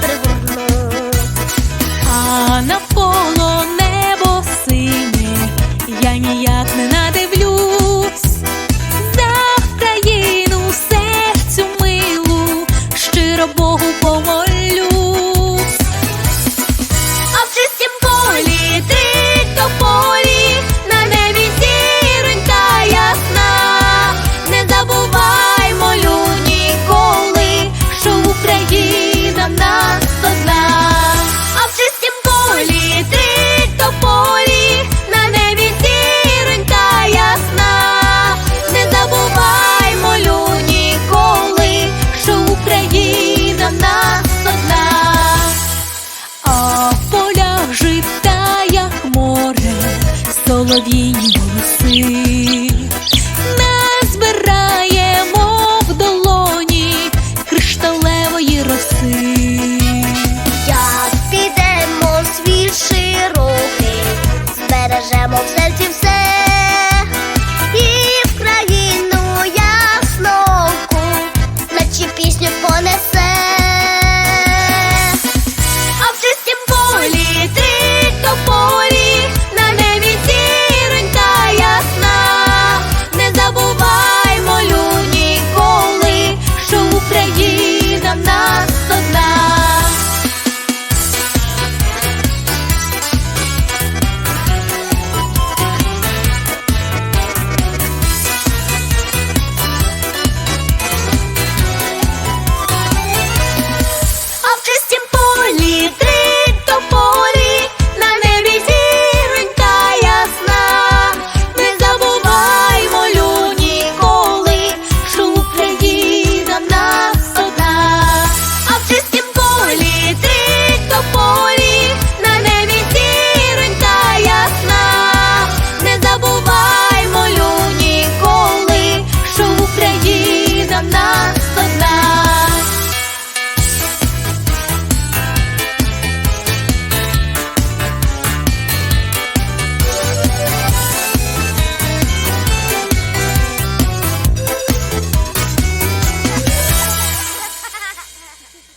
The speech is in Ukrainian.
пригорну. А навколо солов'їні голоси, назбираємо в долоні кришталевої роси, як підемо свій широкий, збережемо в серці все. І в країну ясноку, наче пісню понесе.